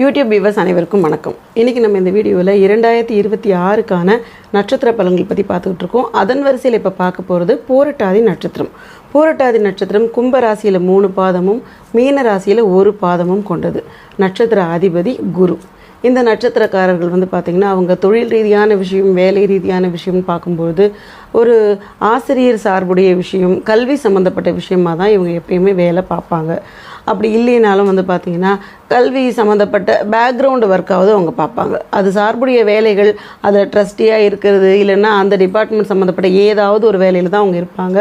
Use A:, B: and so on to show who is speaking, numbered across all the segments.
A: YouTube viewers அனைவருக்கும் வணக்கம். இன்றைக்கி நம்ம இந்த வீடியோவில் இரண்டாயிரத்தி இருபத்தி ஆறுக்கான நட்சத்திர பலன்கள் பற்றி பார்த்துக்கிட்டு இருக்கோம். அதன் வரிசையில் இப்போ பார்க்க போகிறது போரட்டாதி நட்சத்திரம். பூரட்டாதி நட்சத்திரம் கும்ப ராசியில் மூணு பாதமும் மீன ராசியில் ஒரு பாதமும் கொண்டது. நட்சத்திர அதிபதி குரு. இந்த நட்சத்திரக்காரர்கள் வந்து பார்த்திங்கன்னா அவங்க தொழில் ரீதியான விஷயம் வேலை ரீதியான விஷயம்னு பார்க்கும்பொழுது ஒரு ஆசிரியர் சார்புடைய விஷயம் கல்வி சம்மந்தப்பட்ட விஷயமாக தான் இவங்க எப்பயுமே வேலை பார்ப்பாங்க. அப்படி இல்லைனாலும் வந்து பார்த்திங்கன்னா கல்வி சம்மந்தப்பட்ட பேக்ரவுண்டு ஒர்க்காவது அவங்க பார்ப்பாங்க. அது சார்புடைய வேலைகள் அதில் ட்ரஸ்டியாக இருக்கிறது இல்லைன்னா அந்த டிபார்ட்மெண்ட் சம்மந்தப்பட்ட ஏதாவது ஒரு வேலையில் தான் அவங்க இருப்பாங்க.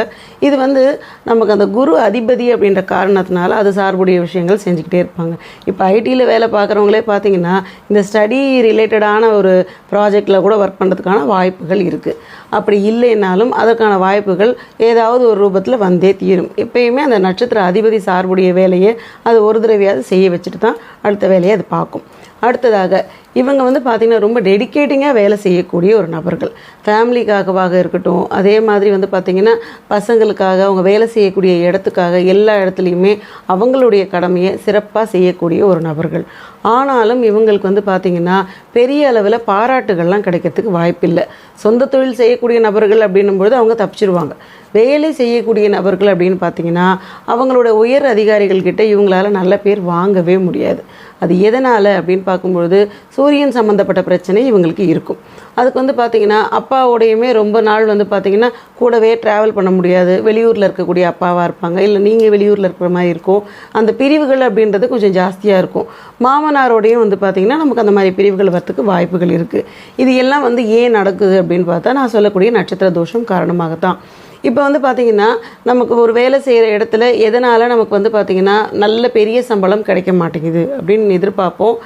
A: இது வந்து நமக்கு அந்த குரு அதிபதி அப்படின்ற காரணத்தினால அது சார்புடைய விஷயங்கள் செஞ்சுக்கிட்டே இருப்பாங்க. இப்போ ஐடியில் வேலை பார்க்குறவங்களே பார்த்தீங்கன்னா இந்த ஸ்டடி ரிலேட்டடான ஒரு ப்ராஜெக்டில் கூட ஒர்க் பண்ணுறதுக்கான வாய்ப்புகள் இருக்குது அப்படி இல்லைனாலும் அதற்கான வாய்ப்புகள் ஏதாவது ஒரு ரூபத்தில் வந்தே தீரும். எப்பயுமே அந்த நட்சத்திர அதிபதி சார்புடைய வேலையை அது ஒரு தடவையாவது செய்ய வச்சுட்டு தான் அடுத்த வேலையை அது பார்க்கும். அடுத்ததாக இவங்க வந்து பார்த்திங்கன்னா ரொம்ப டெடிக்கேட்டிங்காக வேலை செய்யக்கூடிய ஒரு நபர்கள். ஃபேமிலிக்காகவாக இருக்கட்டும் அதே மாதிரி வந்து பார்த்திங்கன்னா பசங்களுக்காக அவங்க வேலை செய்யக்கூடிய இடத்துக்காக எல்லா இடத்துலையுமே அவங்களுடைய கடமையை சிறப்பாக செய்யக்கூடிய ஒரு நபர்கள். ஆனாலும் இவங்களுக்கு வந்து பார்த்திங்கன்னா பெரிய அளவில் பாராட்டுகள்லாம் கிடைக்கிறதுக்கு வாய்ப்பில்லை. சொந்த தொழில் செய்யக்கூடிய நபர்கள் அப்படின்னும் பொழுது அவங்க தப்பிச்சிருவாங்க. வேலை செய்யக்கூடிய நபர்கள் அப்படின்னு பார்த்தீங்கன்னா அவங்களோட உயர் அதிகாரிகள் கிட்ட இவங்களால நல்ல பேர் வாங்கவே முடியாது. அது எதனால் அப்படின்னு பார்க்கும்பொழுது சூரியன் சம்மந்தப்பட்ட பிரச்சனை இவங்களுக்கு இருக்கும். அதுக்கு வந்து பார்த்திங்கன்னா அப்பாவோடையுமே ரொம்ப நாள் வந்து பார்த்திங்கன்னா கூடவே ட்ராவல் பண்ண முடியாது. வெளியூரில் இருக்கக்கூடிய அப்பாவாக இருப்பாங்க. இல்லை நீங்கள் வெளியூரில் இருக்கிற மாதிரி இருக்கும். அந்த பிரிவுகள் அப்படின்றது கொஞ்சம் ஜாஸ்தியாக இருக்கும். மாமனாரோடையும் வந்து பார்த்திங்கன்னா நமக்கு அந்த மாதிரி பிரிவுகள் வரத்துக்கு வாய்ப்புகள் இருக்குது இது எல்லாம் வந்து ஏன் நடக்குது அப்படின்னு பார்த்தா நான் சொல்லக்கூடிய நட்சத்திர தோஷம் காரணமாகத்தான். இப்போ வந்து பார்த்திங்கன்னா நமக்கு ஒரு வேலை செய்கிற இடத்துல எதனால் நமக்கு வந்து பார்த்திங்கன்னா நல்ல பெரிய சம்பளம் கிடைக்க மாட்டேங்குது அப்படின்னு எதிர்பார்ப்போம்.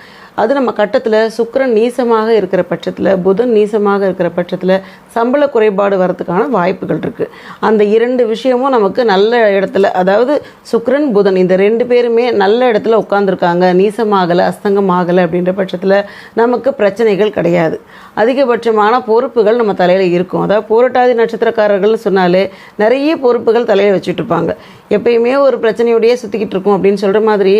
A: அது நம்ம கட்டத்தில் சுக்கரன் நீசமாக இருக்கிற பட்சத்தில் புதன் நீசமாக இருக்கிற பட்சத்தில் சம்பள குறைபாடு வரதுக்கான வாய்ப்புகள் இருக்குது அந்த இரண்டு விஷயமும் நமக்கு நல்ல இடத்துல அதாவது சுக்கரன் புதன் இந்த ரெண்டு பேருமே நல்ல இடத்துல உட்காந்துருக்காங்க நீசமாகலை அஸ்தங்கமாகலை அப்படின்ற பட்சத்தில் நமக்கு பிரச்சனைகள் கிடையாது. அதிகபட்சமான பொறுப்புகள் நம்ம தலையில் இருக்கும். அதாவது போராட்டாதி நட்சத்திரக்காரர்கள்னு சொன்னாலே நிறைய பொறுப்புகள் தலையில் வச்சுட்டு இருப்பாங்க. எப்பயுமே ஒரு பிரச்சனையோடையே சுற்றிக்கிட்டு இருக்கும் அப்படின்னு சொல்கிற மாதிரி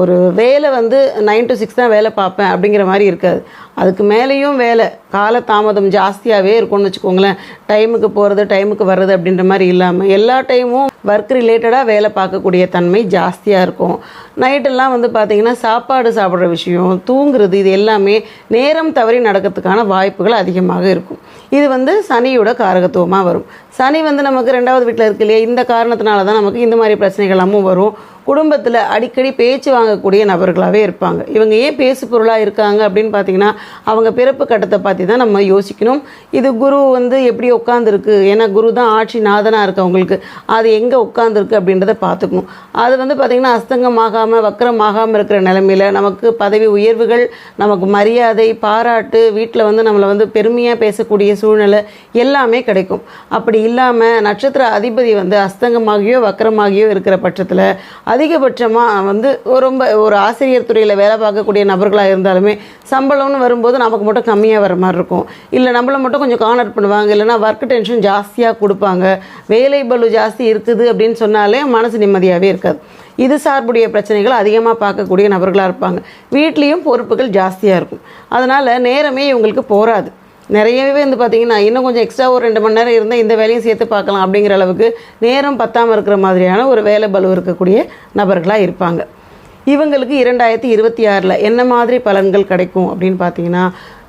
A: ஒரு வேலை வந்து நைன் டு சிக்ஸ் தான் வேலை பார்ப்பேன் அப்படிங்கிற மாதிரி இருக்காது. அதுக்கு மேலேயும் வேலை கால தாமதம் ஜாஸ்தியாகவே இருக்கும்னு வச்சுக்கோங்களேன். டைமுக்கு போகிறது டைமுக்கு வர்றது அப்படின்ற மாதிரி இல்லாமல் எல்லா டைமும் ஒர்க் ரிலேட்டடாக வேலை பார்க்கக்கூடிய தன்மை ஜாஸ்தியாக இருக்கும். நைட்டெல்லாம் வந்து பார்த்திங்கன்னா சாப்பாடு சாப்பிட்ற விஷயம் தூங்குறது இது எல்லாமே நேரம் தவறி நடக்கிறதுக்கான வாய்ப்புகள் அதிகமாக இருக்கும். இது வந்து சனியோட காரகத்துவமாக வரும். சனி வந்து நமக்கு ரெண்டாவது வீட்டில் இருக்கு இல்லையா? இந்த காரணத்தினால தான் நமக்கு இந்த மாதிரி பிரச்சனைகள் எல்லாமும் வரும். குடும்பத்தில் அடிக்கடி பேச்சு வாங்கக்கூடிய நபர்களாகவே இருப்பாங்க. இவங்க ஏன் பேசு பொருளாக இருக்காங்க அப்படின்னு பார்த்தீங்கன்னா அவங்க பிறப்பு கட்டத்தை பற்றி தான் நம்ம யோசிக்கணும். இது குரு வந்து எப்படி உட்காந்துருக்கு ஏன்னா குரு தான் ஆட்சி நாதனாக இருக்கு அவங்களுக்கு அது எங்கே உட்காந்துருக்கு அப்படின்றத பார்த்துக்கணும். அது வந்து பார்த்திங்கன்னா அஸ்தங்கமாகாமல் வக்கரமாகாமல் இருக்கிற நிலமையில நமக்கு பதவி உயர்வுகள் நமக்கு மரியாதை பாராட்டு வீட்டில் வந்து நம்மளை வந்து பெருமையாக பேசக்கூடிய சூழ்நிலை எல்லாமே கிடைக்கும். அப்படி இல்லாமல் நட்சத்திர அதிபதி வந்து அஸ்தங்கமாகியோ வக்கரமாகியோ இருக்கிற பட்சத்தில் அதிகபட்சமாக வந்து ரொம்ப ஒரு ஆசிரியர் துறையில் வேலை பார்க்கக்கூடிய நபர்களாக இருந்தாலுமே சம்பளம்னு வரும்போது நமக்கு மட்டும் கம்மியாக வர மாதிரி இருக்கும். இல்லை நம்மளை மட்டும் கொஞ்சம் கானர் பண்ணுவாங்க. இல்லைனா ஒர்க் டென்ஷன் ஜாஸ்தியாக கொடுப்பாங்க. வேலை பளு ஜாஸ்தி இருக்குது அப்படின்னு சொன்னாலே மனசு நிம்மதியாகவே இருக்காது. இது சார்புடைய பிரச்சனைகள் அதிகமாக பார்க்கக்கூடிய நபர்களாக இருப்பாங்க. வீட்லேயும் பொறுப்புகள் ஜாஸ்தியாக இருக்கும். அதனால் நேரமே இவங்களுக்கு போராது நிறையவே வந்து பார்த்திங்கன்னா இன்னும் கொஞ்சம் எக்ஸ்ட்ரா ஒரு ரெண்டு மணி நேரம் இருந்தால் இந்த வேலையும் சேர்த்து பார்க்கலாம் அப்படிங்கிற அளவுக்கு நேரம் பத்தாமல் இருக்கிற மாதிரியான ஒரு வேலை பலு இருக்கக்கூடிய நபர்களாக இருப்பாங்க. இவங்களுக்கு இரண்டாயிரத்தி இருபத்தி ஆறில் என்ன மாதிரி பலன்கள் கிடைக்கும் அப்படின்னு பார்த்தீங்கன்னா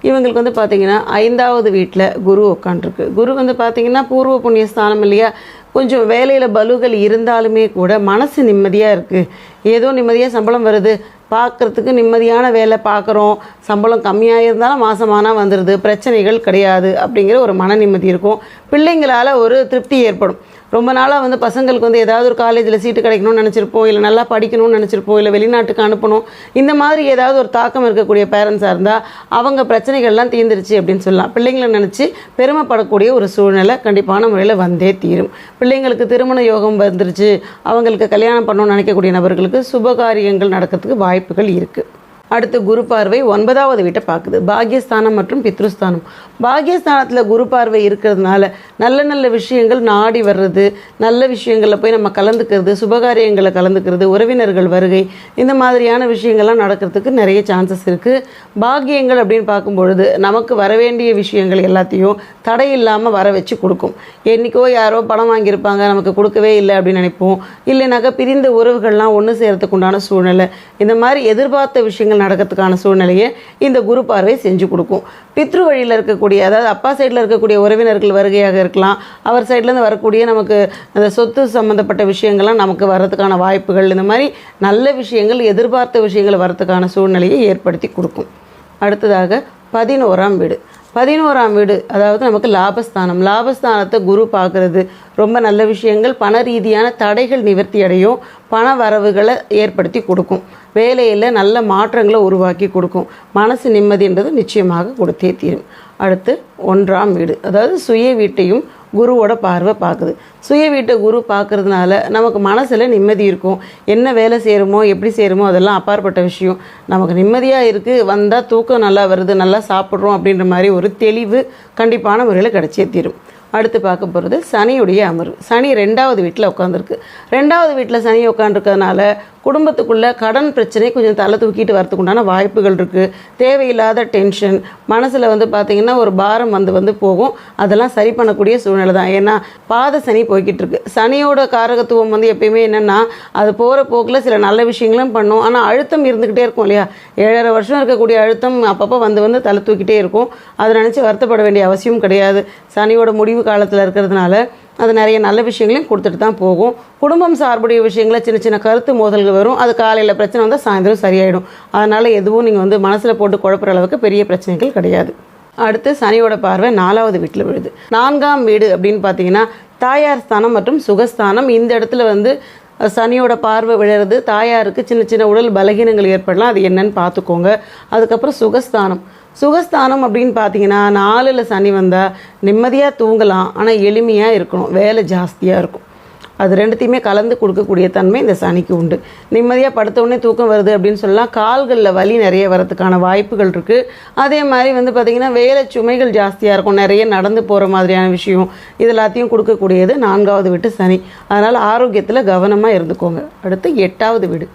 A: இவங்களுக்கு வந்து பார்த்தீங்கன்னா ஐந்தாவது வீட்டில் குரு உட்காண்ட்ருக்கு குரு வந்து பார்த்திங்கன்னா பூர்வ புண்ணிய ஸ்தானம் இல்லையா? கொஞ்சம் வேலையில் பலுகள் இருந்தாலுமே கூட மனசு நிம்மதியாக இருக்குது ஏதோ நிம்மதியாக சம்பளம் வருது. பார்க்குறதுக்கு நிம்மதியான வேலை பார்க்குறோம் சம்பளம் கம்மியாக இருந்தாலும் மாதமானால் வந்துடுது பிரச்சனைகள் கிடையாது அப்படிங்கிற ஒரு மன நிம்மதி இருக்கும். பிள்ளைங்களால் ஒரு திருப்தி ஏற்படும். ரொம்ப நாளாக வந்து பசங்களுக்கு வந்து ஏதாவது ஒரு காலேஜில் சீட்டு கிடைக்கணும்னு நினச்சிருப்போம் இல்லை நல்லா படிக்கணும்னு நினச்சிருப்போம் இல்லை வெளிநாட்டுக்கு அனுப்பணும். இந்த மாதிரி ஏதாவது ஒரு தாக்கம் இருக்கக்கூடிய பேரண்ட்ஸாக இருந்தால் அவங்க பிரச்சனைகள்லாம் தீர்ந்துருச்சு அப்படின்னு சொல்லலாம். பிள்ளைங்களை நினச்சி பெருமைப்படக்கூடிய ஒரு சூழ்நிலை கண்டிப்பான முறையில் வந்தே தீரும். பிள்ளைங்களுக்கு திருமண யோகம் வந்துருச்சு. அவங்களுக்கு கல்யாணம் பண்ணணும்னு நினைக்கக்கூடிய நபர்களுக்கு சுபகாரியங்கள் நடக்கிறதுக்கு வாய்ப்புகள் இருக்குது அடுத்து குரு பார்வை ஒன்பதாவது வீட்டை பார்க்குது. பாகியஸ்தானம் மற்றும் பித்ருஸ்தானம். பாகியஸ்தானத்தில் குரு பார்வை இருக்கிறதுனால நல்ல நல்ல விஷயங்கள் நாடி வர்றது நல்ல விஷயங்களில் போய் நம்ம கலந்துக்கிறது சுபகாரியங்களை கலந்துக்கிறது உறவினர்கள் வருகை இந்த மாதிரியான விஷயங்கள்லாம் நடக்கிறதுக்கு நிறைய சான்சஸ் இருக்குது பாகியங்கள் அப்படின்னு பார்க்கும்பொழுது நமக்கு வர வேண்டிய விஷயங்கள் எல்லாத்தையும் தடை இல்லாமல் வர வச்சு கொடுக்கும். என்றைக்கோ யாரோ பணம் வாங்கியிருப்பாங்க நமக்கு கொடுக்கவே இல்லை அப்படின்னு நினைப்போம். இல்லைனாக்கா பிரிந்த உறவுகள்லாம் ஒன்று சேர்றதுக்கு உண்டான சூழ்நிலை. இந்த மாதிரி எதிர்பார்த்த விஷயங்கள் நடக்கிறதுக்கான சூழ்நிலையை இந்த குரு பார்வை செஞ்சு கொடுக்கும். பித்ரு வழியில் இருக்கக்கூடிய அதாவது அப்பா சைடில் இருக்கக்கூடிய உறவினர்கள் வருகையாக இருக்கலாம். அவர் சைட்லேருந்து வரக்கூடிய நமக்கு அந்த சொத்து சம்மந்தப்பட்ட விஷயங்கள்லாம் நமக்கு வர்றதுக்கான வாய்ப்புகள் இந்த மாதிரி நல்ல விஷயங்கள் எதிர்பார்த்த விஷயங்கள் வர்றதுக்கான சூழ்நிலையை ஏற்படுத்தி கொடுக்கும். அடுத்ததாக பதினோராம் வீடு. பதினோராம் வீடு அதாவது நமக்கு லாபஸ்தானம். லாபஸ்தானத்தை குரு பார்க்கறது. ரொம்ப நல்ல விஷயங்கள் பண ரீதியான தடைகள் நிவர்த்தி அடையும். பண வரவுகளை ஏற்படுத்தி கொடுக்கும். வேலையில் நல்ல மாற்றங்களை உருவாக்கி கொடுக்கும். மனசு நிம்மதின்றது நிச்சயமாக கொடுத்தே தீரும். அடுத்து ஒன்றாம் வீடு. அதாவது சுய வீட்டையும் குருவோட பார்வை பார்க்குது. சுய வீட்டை குரு பார்க்குறதுனால நமக்கு மனசில் நிம்மதி இருக்கும். என்ன வேலை செய்கிறோமோ எப்படி செய்கிறோமோ அதெல்லாம் அப்பாற்பட்ட விஷயம். நமக்கு நிம்மதியாக இருக்குது வந்தால் தூக்கம் நல்லா வருது. நல்லா சாப்பிட்றோம் அப்படின்ற மாதிரி ஒரு தெளிவு கண்டிப்பான முறையில் கிடச்சே தீரும். அடுத்து பார்க்க போகிறது சனியுடைய அமர்வு. சனி ரெண்டாவது வீட்டில் உட்காந்துருக்கு ரெண்டாவது வீட்டில் சனி உட்காந்துருக்கிறதுனால குடும்பத்துக்குள்ளே கடன் பிரச்சனை கொஞ்சம் தலை தூக்கிட்டு வரத்துக்குண்டான வாய்ப்புகள் இருக்குது தேவையில்லாத டென்ஷன் மனசில் வந்து பார்த்திங்கன்னா ஒரு பாரம் வந்து வந்து போகும். அதெல்லாம் சரி பண்ணக்கூடிய சூழ்நிலை தான். ஏன்னா பாத சனி போய்கிட்டு இருக்கு. சனியோட காரகத்துவம் வந்து எப்பயுமே என்னென்னா அது போகிற போக்கில் சில நல்ல விஷயங்களும் பண்ணும். ஆனால் அழுத்தம் இருந்துக்கிட்டே இருக்கும் இல்லையா? ஏழரை வருஷம் இருக்கக்கூடிய அழுத்தம் அப்பப்போ வந்து வந்து தலை தூக்கிட்டே இருக்கும். அதை நினச்சி வருத்தப்பட வேண்டிய அவசியம் கிடையாது. சனியோட முடிவு காலத்தில் இருக்கிறதுனால அது நிறைய நல்ல விஷயங்களையும் கொடுத்துட்டு தான் போகும். குடும்பம் சார்புடைய விஷயங்கள சின்ன சின்ன கருத்து மோதல்கள் வரும். அது காலையில் பிரச்சனை வந்தால் சாயந்தரம் சரியாயிடும். அதனால் எதுவும் நீங்கள் வந்து மனசில் போட்டு குழப்புற அளவுக்கு பெரிய பிரச்சனைகள் கிடையாது. அடுத்து சனியோட பார்வை நாலாவது வீட்டில் விழுது. நான்காம் வீடு அப்படின்னு பார்த்தீங்கன்னா தாயார் ஸ்தானம் மற்றும் சுகஸ்தானம். இந்த இடத்துல வந்து சனியோட பார்வை விழுறது தாயாருக்கு சின்ன சின்ன உடல் பலகீனங்கள் ஏற்படலாம். அது என்னன்னு பார்த்துக்கோங்க அதுக்கப்புறம் சுகஸ்தானம். சுகஸ்தானம் அப்படின்னு பார்த்தீங்கன்னா நாலில் சனி வந்தால் நிம்மதியாக தூங்கலாம். ஆனால் எளிமையாக இருக்கணும். வேலை ஜாஸ்தியாக இருக்கும். அது ரெண்டுத்தையுமே கலந்து கொடுக்கக்கூடிய தன்மை இந்த சனிக்கு உண்டு. நிம்மதியாக படுத்த உடனே தூக்கம் வருது அப்படின்னு சொல்லலாம். கால்களில் வலி நிறைய வரதுக்கான வாய்ப்புகள் இருக்குது அதே மாதிரி வந்து பார்த்திங்கன்னா வேலை சுமைகள் ஜாஸ்தியாக இருக்கும். நிறைய நடந்து போகிற மாதிரியான விஷயம் இது எல்லாத்தையும் கொடுக்கக்கூடியது நான்காவது வீட்டு சனி. அதனால் ஆரோக்கியத்தில் கவனமாக இருந்துக்கோங்க. அடுத்து எட்டாவது வீடு.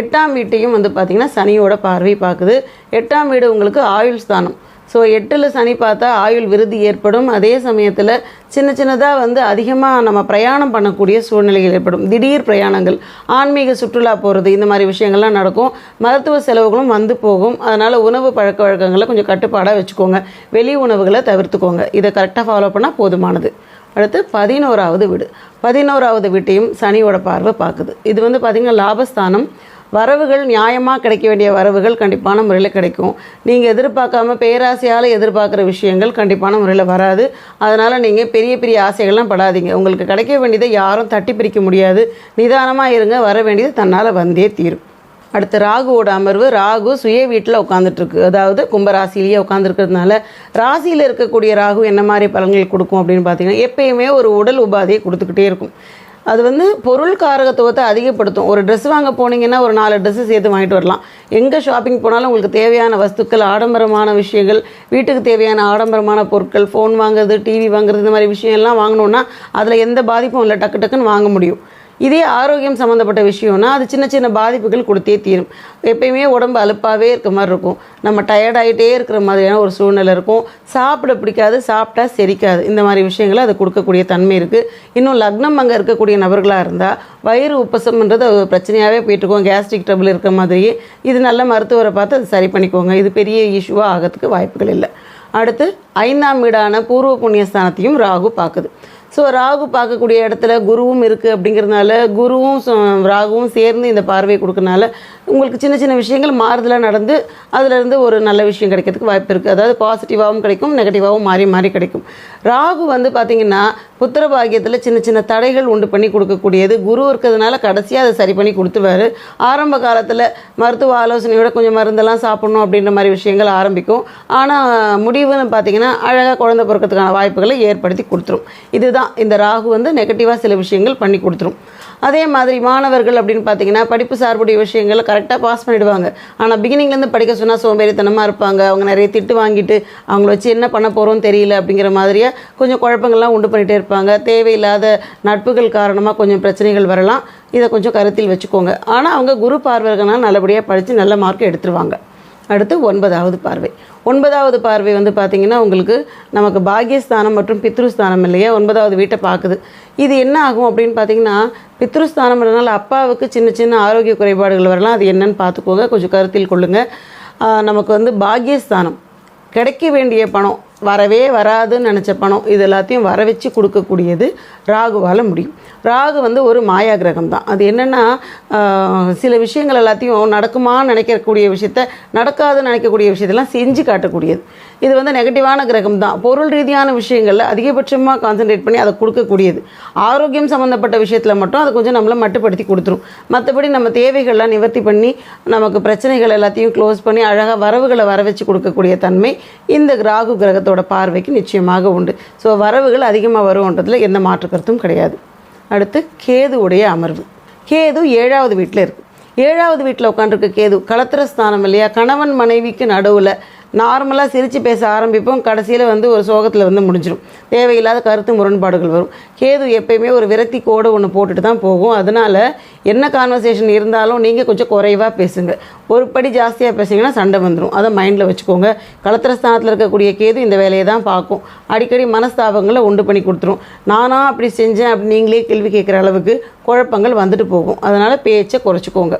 A: எட்டாம் வீட்டையும் வந்து பார்த்திங்கன்னா சனியோட பார்வை பார்க்குது. எட்டாம் வீடு உங்களுக்கு ஆயுள் ஸ்தானம். ஸோ எட்டில் சனி பார்த்தா ஆயுள் விருதி ஏற்படும். அதே சமயத்தில் சின்ன சின்னதாக வந்து அதிகமாக நம்ம பிரயாணம் பண்ணக்கூடிய சூழ்நிலைகள் ஏற்படும். திடீர் பிரயாணங்கள் ஆன்மீக சுற்றுலா போகிறது இந்த மாதிரி விஷயங்கள்லாம் நடக்கும். மருத்துவ செலவுகளும் வந்து போகும். அதனால் உணவு பழக்க வழக்கங்களை கொஞ்சம் கட்டுப்பாடாக வச்சுக்கோங்க. வெளி உணவுகளை தவிர்த்துக்கோங்க. இதை கரெக்டாக ஃபாலோ பண்ணால் போதுமானது. அடுத்து பதினோராவது வீடு. பதினோராவது வீட்டையும் சனியோட பார்வை பார்க்குது. இது வந்து பார்த்திங்கன்னா லாபஸ்தானம். வரவுகள் நியாயமாக கிடைக்க வேண்டிய வரவுகள் கண்டிப்பான முறையில் கிடைக்கும். நீங்கள் எதிர்பார்க்காம பேராசையால் எதிர்பார்க்குற விஷயங்கள் கண்டிப்பான முறையில் வராது. அதனால் நீங்கள் பெரிய பெரிய ஆசைகள்லாம் படாதீங்க. உங்களுக்கு கிடைக்க வேண்டியதை யாரும் தட்டி பிரிக்க முடியாது. நிதானமாக இருங்க. வர வேண்டியது தன்னால் வந்தே தீரும். அடுத்து ராகுவோட அமர்வு. ராகு சுய வீட்டில் உட்காந்துட்ருக்கு அதாவது கும்பராசிலேயே உட்காந்துருக்கிறதுனால ராசியில் இருக்கக்கூடிய ராகு என்ன மாதிரி பலன்கள் கொடுக்கும் அப்படின்னு பார்த்தீங்கன்னா எப்பயுமே ஒரு உடல் உபாதையை கொடுத்துக்கிட்டே இருக்கும். அது வந்து பொருள் காரகத்துவத்தை அதிகப்படுத்தும். ஒரு ட்ரெஸ் வாங்க போனீங்கன்னா ஒரு நாலு ட்ரெஸ்ஸு சேர்த்து வாங்கிட்டு வரலாம். எங்கே ஷாப்பிங் போனாலும் உங்களுக்கு தேவையான வஸ்துக்கள் ஆடம்பரமான விஷயங்கள் வீட்டுக்கு தேவையான ஆடம்பரமான பொருட்கள் ஃபோன் வாங்குறது டிவி வாங்குறது இந்த மாதிரி விஷயம் எல்லாம் வாங்கினோன்னா அதில் எந்த பாதிப்பும் இல்லை. டக்கு டக்குன்னு வாங்க முடியும். இதே ஆரோக்கியம் சம்மந்தப்பட்ட விஷயம்னா அது சின்ன சின்ன பாதிப்புகள் கொடுத்தே தீரும். எப்பயுமே உடம்பு அலுப்பாகவே இருக்க மாதிரி இருக்கும். நம்ம டயர்ட் ஆகிட்டே இருக்கிற மாதிரியான ஒரு சூழ்நிலை இருக்கும். சாப்பிட பிடிக்காது சாப்பிட்டா செரிக்காது. இந்த மாதிரி விஷயங்களை அது கொடுக்கக்கூடிய தன்மை இருக்குது இன்னும் லக்னம் அங்கே இருக்கக்கூடிய நபர்களாக இருந்தால் வயிறு உப்பசம்ன்றது ஒரு பிரச்சனையாகவே போயிட்டுருக்கோம் கேஸ்ட்ரிக் ட்ரபிள் இருக்க மாதிரியே. இது நல்ல மருத்துவரை பார்த்து அது சரி பண்ணிக்கோங்க. இது பெரிய இஷ்யூவாக ஆகிறதுக்கு வாய்ப்புகள் இல்லை. அடுத்து ஐந்தாம் வீடான பூர்வ புண்ணியஸ்தானத்தையும் ராகு பார்க்குது. ஸோ ராகு பார்க்கக்கூடிய இடத்துல குருவும் இருக்குது அப்படிங்கிறதுனால குருவும் ச- ராகுவும் சேர்ந்து இந்த பார்வையை கொடுக்கறனால உங்களுக்கு சின்ன சின்ன விஷயங்கள் மாறுதலாக நடந்து அதுலேருந்து ஒரு நல்ல விஷயம் கிடைக்கிறதுக்கு வாய்ப்பு இருக்குது அதாவது பாசிட்டிவாகவும் கிடைக்கும் நெகட்டிவாகவும் மாறி மாறி கிடைக்கும். ராகு வந்து பார்த்திங்கன்னா புத்திர பாகியத்தில் சின்ன சின்ன தடைகள் உண்டு பண்ணி கொடுக்கக்கூடியது. குரு இருக்கிறதுனால கடைசியாக அதை சரி பண்ணி கொடுத்துருவாரு. ஆரம்ப காலத்தில் மருத்துவ ஆலோசனையோட கொஞ்சம் மருந்தெல்லாம் சாப்பிடணும் அப்படின்ற மாதிரி விஷயங்கள் ஆரம்பிக்கும். ஆனால் முடிவுன்னு பார்த்தீங்கன்னா அழகாக குழந்தை பிறக்கிறதுக்கான வாய்ப்புகளை ஏற்படுத்தி கொடுத்துரும். இதுதான் இந்த ராகு வந்து நெகட்டிவாக சில விஷயங்கள் பண்ணி கொடுத்துரும். அதே மாதிரி மாணவர்கள் அப்படின்னு பார்த்தீங்கன்னா படிப்பு சார்புடைய விஷயங்களை கரெக்டாக பாஸ் பண்ணிடுவாங்க. ஆனால் பிகினிங்லேருந்து படிக்க சொன்னால் சோம்பேறித்தனமாக இருப்பாங்க. அவங்க நிறைய திட்டு வாங்கிட்டு அவங்கள வச்சு என்ன பண்ண போகிறோம் தெரியல அப்படிங்கிற மாதிரியே கொஞ்சம் குழப்பங்கள்லாம் உண்டு பண்ணிகிட்டே இருப்பாங்க. தேவையில்லாத நட்புகள் காரணமாக கொஞ்சம் பிரச்சனைகள் வரலாம். இதை கொஞ்சம் கருத்தில் வச்சுக்கோங்க. ஆனால் அவங்க குரு பார்வைகள்னா நல்லபடியாக படித்து நல்ல மார்க் எடுத்துருவாங்க. அடுத்து ஒன்பதாவது பார்வை. ஒன்பதாவது பார்வை வந்து பார்த்திங்கன்னா உங்களுக்கு நமக்கு பாகியஸ்தானம் மற்றும் பித்ருஸ்தானம் இல்லையா? ஒன்பதாவது வீட்டை பார்க்குது இது என்ன ஆகும் அப்படின்னு பார்த்தீங்கன்னா பித்ருஸ்தானம்ன்றதுனால அப்பாவுக்கு சின்ன சின்ன ஆரோக்கிய குறைபாடுகள் வரலாம். அது என்னன்னு பார்த்துக்கோங்க கொஞ்சம் கருத்தில் கொள்ளுங்கள் நமக்கு வந்து பாக்கியஸ்தானம் கிடைக்க வேண்டிய பணம் வரவே வராதுன்னு நினச்ச பணம் இது எல்லாத்தையும் வர வச்சு கொடுக்கக்கூடியது ராகுவால் முடியும். ராகு வந்து ஒரு மாயா கிரகம் தான். அது என்னென்னா சில விஷயங்கள் எல்லாத்தையும் நடக்குமான்னு நினைக்கக்கூடிய விஷயத்த நடக்காதுன்னு நினைக்கக்கூடிய விஷயத்தெல்லாம் செஞ்சு காட்டக்கூடியது. இது வந்து நெகட்டிவான கிரகம் தான் பொருள் ரீதியான விஷயங்களில் அதிகபட்சமாக கான்சென்ட்ரேட் பண்ணி அதை கொடுக்கக்கூடியது. ஆரோக்கியம் சம்மந்தப்பட்ட விஷயத்தில் மட்டும் அதை கொஞ்சம் நம்மளை மட்டுப்படுத்தி கொடுத்துரும். மற்றபடி நம்ம தேவைகள்லாம் நிவர்த்தி பண்ணி நமக்கு பிரச்சனைகள் எல்லாத்தையும் க்ளோஸ் பண்ணி அழகாக வரவுகளை வர வச்சு கொடுக்கக்கூடிய தன்மை இந்த ராகு கிரகத்தோட பார்வைக்கு நிச்சயமாக உண்டு. ஸோ வரவுகள் அதிகமாக வரும்ன்றதுல எந்த மாற்று கருத்தும் கிடையாது. அடுத்து கேதுவுடைய அமர்வு. கேது ஏழாவது வீட்டில் இருக்குது ஏழாவது வீட்டில் உட்காந்துருக்க கேது களத்திர ஸ்தானம் இல்லையா? கணவன் மனைவிக்கு நடுவில் நார்மலாக சிரித்து பேச ஆரம்பிப்போம். கடைசியில் வந்து ஒரு சோகத்தில் வந்து முடிஞ்சிடும் தேவையில்லாத கருத்து முரண்பாடுகள் வரும். கேது எப்பயுமே ஒரு விரக்தி கோடு ஒன்று போட்டுட்டு தான் போகும். அதனால் என்ன கான்வர்சேஷன் இருந்தாலும் நீங்கள் கொஞ்சம் குறைவாக பேசுங்க. ஒரு படி ஜாஸ்தியாக பேசுங்கன்னா சண்டை வந்துடும் அதை மைண்டில் வச்சுக்கோங்க. களத்திர ஸ்தானத்தில் இருக்கக்கூடிய கேது இந்த வேலையை தான் பார்க்கும். அடிக்கடி மனஸ்தாபங்களை உண்டு பண்ணி கொடுத்துரும். நானாக அப்படி செஞ்சேன் அப்படி நீங்களே கேள்வி கேட்குற அளவுக்கு குழப்பங்கள் வந்துட்டு போகும். அதனால் பேச்சை குறைச்சிக்கோங்க.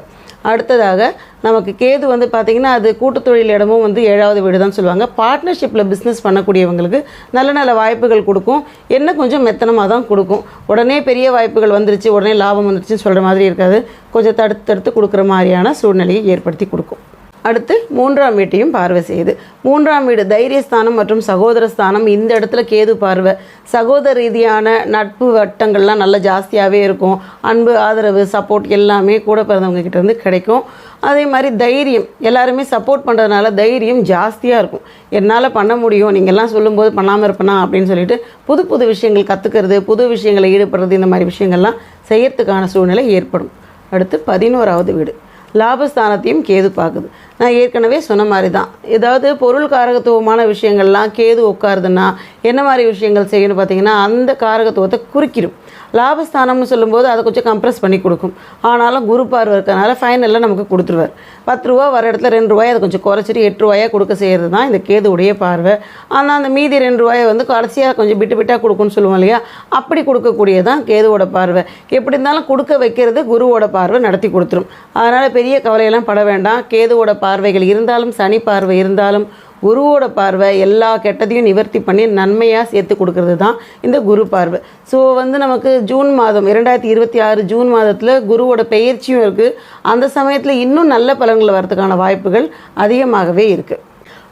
A: அடுத்ததாக நமக்கு கேது வந்து பார்த்திங்கன்னா அது கூட்டுத் தொழில் இடமும் வந்து ஏழாவது வீடு தான் சொல்லுவாங்க. பார்ட்னர்ஷிப்பில் பிஸ்னஸ் பண்ணக்கூடியவங்களுக்கு நல்ல நல்ல வாய்ப்புகள் கொடுக்கும். என்ன கொஞ்சம் மெத்தனமாக தான் கொடுக்கும். உடனே பெரிய வாய்ப்புகள் வந்துருச்சு உடனே லாபம் வந்துருச்சுன்னு சொல்கிற மாதிரி இருக்காது. கொஞ்சம் தடுத்து தடுத்து கொடுக்குற மாதிரியான சூழ்நிலையை ஏற்படுத்தி கொடுக்கும். அடுத்து மூன்றாம் வீட்டையும் பார்வை செய்யுது. மூன்றாம் வீடு தைரியஸ்தானம் மற்றும் சகோதர ஸ்தானம் இந்த இடத்துல கேது பார்வை. சகோதர ரீதியான நட்பு வட்டங்கள்லாம் நல்லா ஜாஸ்தியாகவே இருக்கும். அன்பு ஆதரவு சப்போர்ட் எல்லாமே கூட பிறந்தவங்க கிட்டேருந்து கிடைக்கும். அதே மாதிரி தைரியம். எல்லாருமே சப்போர்ட் பண்ணுறதுனால தைரியம் ஜாஸ்தியாக இருக்கும். என்னால் பண்ண முடியும். நீங்கள்லாம் சொல்லும்போது பண்ணாமல் இருப்பேனா அப்படின்னு சொல்லிட்டு புது புது விஷயங்கள் கற்றுக்கிறது புது விஷயங்களை ஈடுபடுறது இந்த மாதிரி விஷயங்கள்லாம் செய்யறதுக்கான சூழ்நிலை ஏற்படும். அடுத்து பதினோராவது வீடு. லாபஸ்தானத்தையும் கேது பார்க்குது. நான் ஏற்கனவே சொன்ன மாதிரி தான் ஏதாவது பொருள் காரகத்துவமான விஷயங்கள்லாம் கேது உட்காருதுன்னா என்ன மாதிரி விஷயங்கள் செய்யணும் பார்த்தீங்கன்னா அந்த காரகத்துவத்தை குறிக்கிடும். லாபஸ்தானம்னு சொல்லும்போது அதை கொஞ்சம் கம்ப்ரெஸ் பண்ணி கொடுக்கும். ஆனாலும் குரு பார்வை இருக்கிறனால ஃபைனலில் நமக்கு கொடுத்துருவார். பத்து ரூபா வர இடத்துல ரெண்டு ரூபாய் அதை கொஞ்சம் குறைச்சிட்டு எட்டு ரூபாயாக கொடுக்க செய்கிறது தான் இந்த கேதுவுடைய பார்வை. ஆனால் அந்த மீதி ரெண்டு ரூபாயை வந்து கடைசியாக கொஞ்சம் விட்டு விட்டாக கொடுக்குன்னு சொல்லுவோம் இல்லையா? அப்படி கொடுக்கக்கூடியதான் கேதுவோட பார்வை. எப்படி இருந்தாலும் கொடுக்க வைக்கிறது குருவோட பார்வை நடத்தி கொடுத்துரும். அதனால் பெரிய கவலையெல்லாம் பட வேண்டாம். கேதுவோட பார்வைகள் இருந்தாலும் சனி பார்வை இருந்தாலும் குருவோட பார்வை எல்லா கெட்டதையும் நிவர்த்தி பண்ணி நன்மையாக சேர்த்து கொடுக்கறது தான் இந்த குரு பார்வை. ஸோ வந்து நமக்கு ஜூன் மாதம் இரண்டாயிரத்தி இருபத்தி ஆறு ஜூன் மாதத்தில் குருவோட பெயர்ச்சியும் இருக்குது அந்த சமயத்தில் இன்னும் நல்ல பலன்கள் வரதுக்கான வாய்ப்புகள் அதிகமாகவே இருக்குது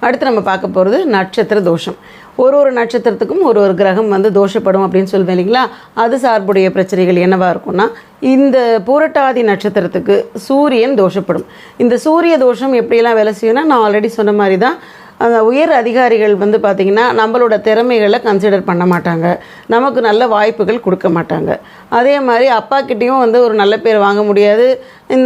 A: அடுத்து நம்ம பார்க்க போகிறது நட்சத்திர தோஷம். ஒரு ஒரு நட்சத்திரத்துக்கும் ஒரு ஒரு கிரகம் வந்து தோஷப்படும் அப்படின்னு சொல்லுவேன் இல்லைங்களா? அது சார்புடைய பிரச்சனைகள் என்னவாக இருக்கும்னா இந்த பூரட்டாதி நட்சத்திரத்துக்கு சூரியன் தோஷப்படும். இந்த சூரிய தோஷம் எப்படியெல்லாம் வேலை செய்யும்னா நான் ஆல்ரெடி சொன்ன மாதிரி தான் அந்த உயர் அதிகாரிகள் வந்து பார்த்திங்கன்னா நம்மளோட திறமைகளை கன்சிடர் பண்ண மாட்டாங்க. நமக்கு நல்ல வாய்ப்புகள் கொடுக்க மாட்டாங்க. அதே மாதிரி அப்பாக்கிட்டேயும் வந்து ஒரு நல்ல பேர் வாங்க முடியாது.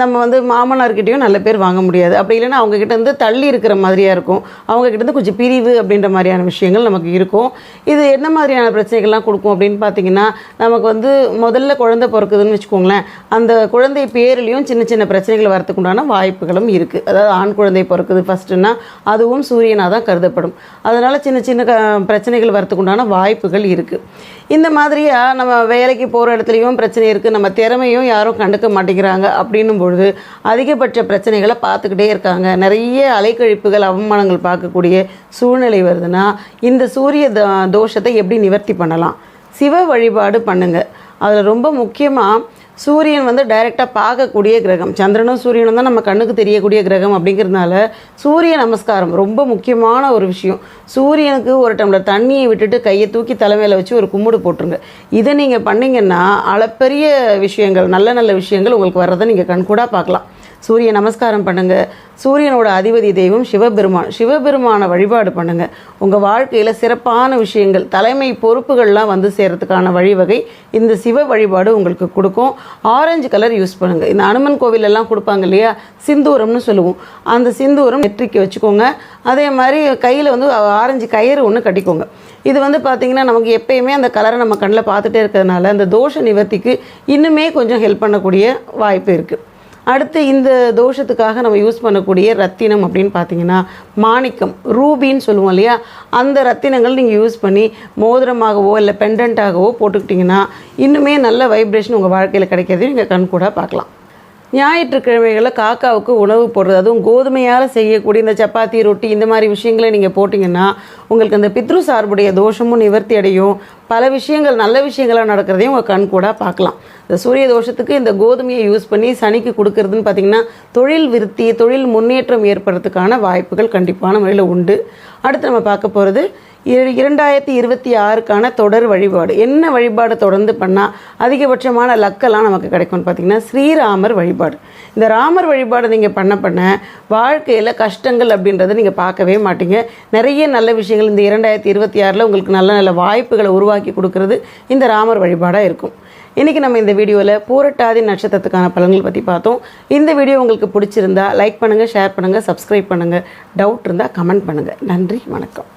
A: நம்ம வந்து மாமனார்கிட்டையும் நல்ல பேர் வாங்க முடியாது. அப்படி இல்லைன்னா அவங்கக்கிட்ட வந்து தள்ளி இருக்கிற மாதிரியாக இருக்கும். அவங்கக்கிட்ட இருந்து கொஞ்சம் பிரிவு அப்படின்ற மாதிரியான விஷயங்கள் நமக்கு இருக்கும். இது என்ன மாதிரியான பிரச்சனைகள்லாம் கொடுக்கும் அப்படின்னு பார்த்தீங்கன்னா நமக்கு வந்து முதல்ல குழந்தை பிறக்குதுன்னு வச்சுக்கோங்களேன். அந்த குழந்தை பேர்லேயும் சின்ன சின்ன பிரச்சனைகள் வரத்துக்குண்டான உண்டான வாய்ப்புகளும் இருக்குது அதாவது ஆண் குழந்தை பிறக்குது ஃபஸ்ட்டுன்னா அதுவும் சூரியனாக தான் கருதப்படும். அதனால் சின்ன சின்ன க பிரச்சனைகள் வரத்துக்கு உண்டான வாய்ப்புகள் இருக்குது இந்த மாதிரியாக நம்ம வேலைக்கு போகிற இடத்துலையும் பிரச்சனை இருக்குது நம்ம திறமையும் யாரும் கண்டுக்க மாட்டேங்கிறாங்க அப்படின்னும் பொழுது அதிகபட்ச பிரச்சனைகளை பார்த்துக்கிட்டே இருக்காங்க. நிறைய அலைக்கழிப்புகள் அவமானங்கள் பார்க்கக்கூடிய சூழ்நிலை வருதுன்னா இந்த சூரிய த- தோஷத்தை எப்படி நிவர்த்தி பண்ணலாம்? சிவ வழிபாடு பண்ணுங்க. அதில் ரொம்ப முக்கியமாக சூரியன் வந்து டைரெக்டாக பார்க்கக்கூடிய கிரகம். சந்திரனும் சூரியனும் தான் நம்ம கண்ணுக்கு தெரியக்கூடிய கிரகம் அப்படிங்கிறதுனால சூரிய நமஸ்காரம் ரொம்ப முக்கியமான ஒரு விஷயம். சூரியனுக்கு ஒரு டம்ளர் தண்ணியை விட்டுட்டு கையை தூக்கி தலைமையில் வச்சு ஒரு கும்பிடு போட்டுருங்க. இதை நீங்கள் பண்ணிங்கன்னா அளப்பெரிய விஷயங்கள் நல்ல நல்ல விஷயங்கள் உங்களுக்கு வர்றதை நீங்கள் கண்கூடாக பார்க்கலாம். சூரிய நமஸ்காரம் பண்ணுங்க. சூரியனோட அதிபதி தெய்வம் சிவபெருமான். சிவபெருமானை வழிபாடு பண்ணுங்க. உங்கள் வாழ்க்கையில் சிறப்பான விஷயங்கள் தலைமை பொறுப்புகள்லாம் வந்து சேர்கிறதுக்கான வழிவகை இந்த சிவ வழிபாடு உங்களுக்கு கொடுக்கும். ஆரஞ்சு கலர் யூஸ் பண்ணுங்க. இந்த அனுமன் கோவில் எல்லாம் கொடுப்பாங்க இல்லையா? சிந்தூரம்னு சொல்லுவோம். அந்த சிந்தூரம் நெற்றிக்கு வச்சுக்கோங்க. அதே மாதிரி கையில் வந்து ஆரஞ்சு கயிறு ஒன்று கட்டிக்கோங்க. இது வந்து பார்த்திங்கன்னா நமக்கு எப்பயுமே அந்த கலரை நம்ம கண்ணில் பார்த்துட்டே இருக்கிறதுனால அந்த தோஷ நிவர்த்திக்கு இன்னுமே கொஞ்சம் ஹெல்ப் பண்ணக்கூடிய வாய்ப்பு இருக்குது அடுத்து இந்த தோஷத்துக்காக நம்ம யூஸ் பண்ணக்கூடிய ரத்தினம் அப்படின்னு பார்த்தீங்கன்னா மாணிக்கம் ரூபின்னு சொல்லுவோம் இல்லையா? அந்த ரத்தினங்கள் நீங்கள் யூஸ் பண்ணி மோதிரமாகவோ இல்லை பெண்டன்ட்டாகவோ போட்டுக்கிட்டிங்கன்னா இன்னுமே நல்ல வைப்ரேஷன் உங்கள் வாழ்க்கையில் கிடைக்கிறதையும் நீங்கள் கண் கூட பார்க்கலாம். ஞாயிற்றுக்கிழமைகளில் காக்காவுக்கு உணவு போடுறது. அதுவும் கோதுமையால் செய்யக்கூடிய இந்த சப்பாத்தி ரொட்டி இந்த மாதிரி விஷயங்களை நீங்கள் போட்டிங்கன்னா உங்களுக்கு அந்த பித்ரு சார்புடைய தோஷமும் நிவர்த்தி அடையும். பல விஷயங்கள் நல்ல விஷயங்களாக நடக்கிறதையும் உங்கள் கண் கூட பார்க்கலாம். இந்த சூரிய தோஷத்துக்கு இந்த கோதுமையை யூஸ் பண்ணி சனிக்கு கொடுக்கறதுன்னு பார்த்தீங்கன்னா தொழில் விருத்தி தொழில் முன்னேற்றம் ஏற்படுறதுக்கான வாய்ப்புகள் கண்டிப்பான முறையில் உண்டு. அடுத்து நம்ம பார்க்க போகிறது இரண்டாயிரத்தி இருபத்தி ஆறுக்கான தொடர் வழிபாடு. என்ன வழிபாடு தொடர்ந்து பண்ணால் அதிகபட்சமான லக்கெல்லாம் நமக்கு கிடைக்கும்னு பார்த்தீங்கன்னா ஸ்ரீராமர் வழிபாடு. இந்த ராமர் வழிபாடு நீங்கள் பண்ண பண்ண வாழ்க்கையில் கஷ்டங்கள் அப்படின்றத நீங்கள் பார்க்கவே மாட்டீங்க. நிறைய நல்ல விஷயங்கள் இந்த இரண்டாயிரத்தி இருபத்தி ஆறில் உங்களுக்கு நல்ல நல்ல வாய்ப்புகளை உருவாக்கி கொடுக்கறது இந்த ராமர் வழிபாடாக இருக்கும். இன்றைக்கி நம்ம இந்த வீடியோவில் பூரட்டாதி நட்சத்திரத்துக்கான பலன்கள் பற்றி பார்த்தோம். இந்த வீடியோ உங்களுக்கு பிடிச்சிருந்தா லைக் பண்ணுங்கள் ஷேர் பண்ணுங்கள் சப்ஸ்கிரைப் பண்ணுங்கள் டவுட் இருந்தால் கமெண்ட் பண்ணுங்கள் நன்றி வணக்கம்.